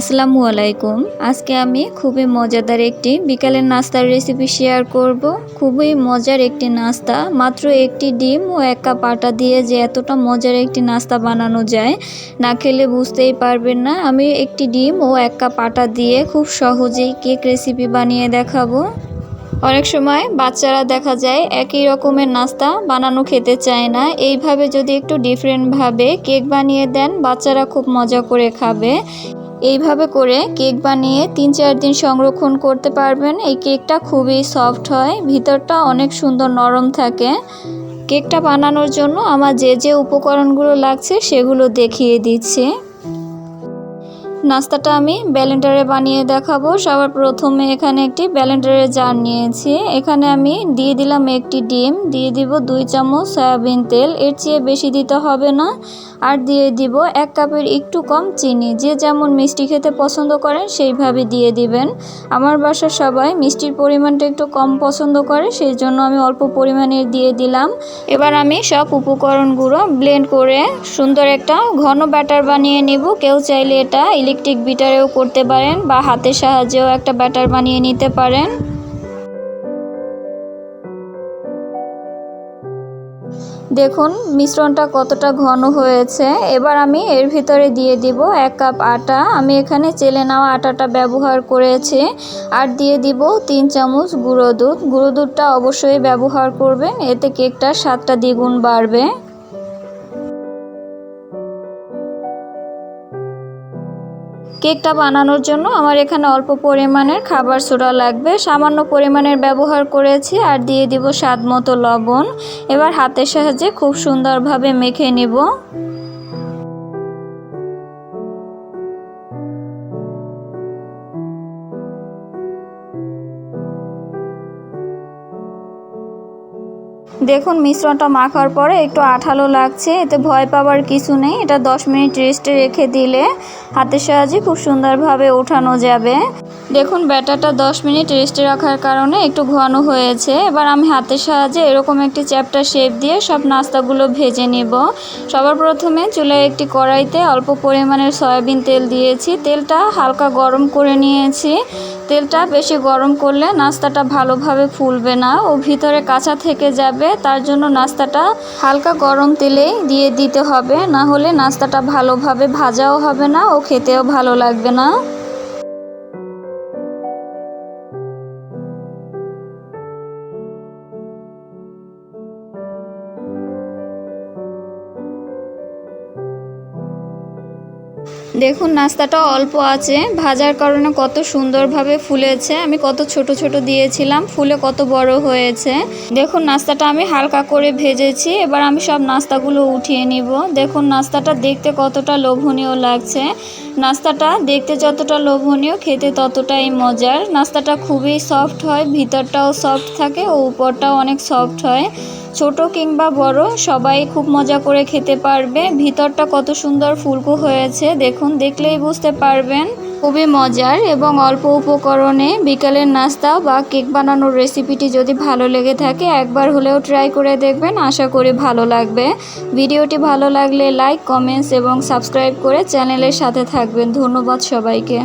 আসসালামু আলাইকুম। আজকে আমি খুবই মজাদার একটি বিকালের নাস্তার রেসিপি শেয়ার করব। খুবই মজার একটি নাস্তা, মাত্র একটি ডিম ও এক কাপ আটা দিয়ে যে এতটা মজার একটি নাস্তা বানানো যায়, না খেলে বুঝতেই পারবেন না। আমি একটি ডিম ও এক কাপ আটা দিয়ে খুব সহজেই কেক রেসিপি বানিয়ে দেখাবো। অনেক সময় বাচ্চারা দেখা যায় একই রকমের নাস্তা বানানো খেতে চায় না। এইভাবে যদি একটু ডিফারেন্টভাবে কেক বানিয়ে দেন, বাচ্চারা খুব মজা করে খাবে। এইভাবে করে কেক বানিয়ে তিন চার দিন সংরক্ষণ করতে পারবেন। এই কেকটা খুবই সফট হয়, ভিতরটা অনেক সুন্দর নরম থাকে। কেকটা বানানোর জন্য আমার যে যে উপকরণগুলো লাগছে সেগুলো দেখিয়ে দিচ্ছি। নাস্তাটা আমি ব্যালেন্ডারে বানিয়ে দেখাবো। সবার প্রথমে এখানে একটি ব্যালেন্ডারের জার নিয়েছি। এখানে আমি দিয়ে দিলাম একটি ডিম, দিয়ে দিব দুই চামচ সয়াবিন তেল। এর চেয়ে বেশি দিতে হবে না। আর দিয়ে দিব এক কাপের একটু কম চিনি। যে যেমন মিষ্টি খেতে পছন্দ করেন সেইভাবে দিয়ে দিবেন। আমার বাসার সবাই মিষ্টির পরিমাণটা একটু কম পছন্দ করে সেই জন্য আমি অল্প পরিমাণে দিয়ে দিলাম। এবার আমি সব উপকরণগুলো ব্লেন্ড করে সুন্দর একটা ঘন ব্যাটার বানিয়ে নিব। কেউ চাইলে এটা ইলেকট্রিক বিটারেও করতে পারেন বা হাতের সাহায্যেও একটা ব্যাটার বানিয়ে নিতে পারেন। দেখুন, মিশ্রণটা কতটা ঘন হয়েছে। এবার আমি এর ভিতরে দিয়ে দিব এক কাপ আটা। আমি এখানে চেলে নেওয়া আটাটা ব্যবহার করেছি। আর দিয়ে দিব তিন চামচ গুঁড়ো দুধ। গুঁড়ো দুধটা অবশ্যই ব্যবহার করবেন। এতে কেকটার স্বাদটা দ্বিগুণ বাড়বে। কেকটা বানানোর জন্য আমার এখানে অল্প পরিমাণের খাবার সোডা লাগবে। সামান্য পরিমাণের ব্যবহার করেছি আর দিয়ে দিব স্বাদ মতো লবণ। এবার হাতের সাহায্যে খুব সুন্দরভাবে মেখে নিব। দেখুন, মিশ্রণটা মাখার পরে একটু আঠালো লাগছে, এতে ভয় পাওয়ার কিছু নেই। এটা 10 মিনিট রেস্টে রেখে দিলে হাতের সাহায্যে খুব সুন্দরভাবে ওঠানো যাবে। দেখুন, ব্যাটারটা 10 মিনিট রেস্টে রাখার কারণে একটু ঘন হয়েছে। এবার আমি হাতের সাহায্যে এরকম একটি চ্যাপটা শেপ দিয়ে সব নাস্তাগুলো ভেজে নিব। সবার প্রথমে চুলায় একটি কড়াইতে অল্প পরিমাণের সয়াবিন তেল দিয়েছি। তেলটা হালকা গরম করে নিয়েছি। তেলটা বেশি গরম করলে নাস্তাটা ভালোভাবে ফুলবে না ও ভিতরে কাঁচা থেকে যাবে। তার জন্য নাস্তাটা হালকা গরম তেলে দিয়ে দিতে হবে। না হলে নাস্তাটা ভালোভাবে ভাজাও হবে না ও খেতেও ভালো লাগবে না। দেখুন, নাস্তাটা অল্প আছে। ভাজার কারণে কত সুন্দরভাবে ফুলেছে। আমি কত ছোট ছোট দিয়েছিলাম, ফুলে কত বড় হয়েছে। দেখুন, নাস্তাটা আমি হালকা করে ভেজেছি। এবার আমি সব নাস্তাগুলো উঠিয়ে নিব। দেখুন, নাস্তাটা দেখতে কতটা লোভনীয় লাগছে। নাস্তাটা দেখতে যতটা লোভনীয়, খেতে ততটাই মজার। নাস্তাটা খুবই সফট হয়, ভিতরটাও সফট থাকে, ও উপরটাও অনেক সফট হয়। ছোট কিংবা বড়, সবাই খুব মজা করে খেতে পারবে। ভিতরটা কত সুন্দর ফুলকো হয়েছে, দেখুন, দেখলেই বুঝতে পারবেন। খুবই মজার এবং অল্প উপকরণে বিকালের নাস্তা বা কেক বানানোর রেসিপিটি যদি ভালো লেগে থাকে, একবার হলেও ট্রাই করে দেখবেন। আশা করি ভালো লাগবে। ভিডিওটি ভালো লাগলে লাইক, কমেন্টস এবং সাবস্ক্রাইব করে চ্যানেলের সাথে থাকবেন। ধন্যবাদ সবাইকে।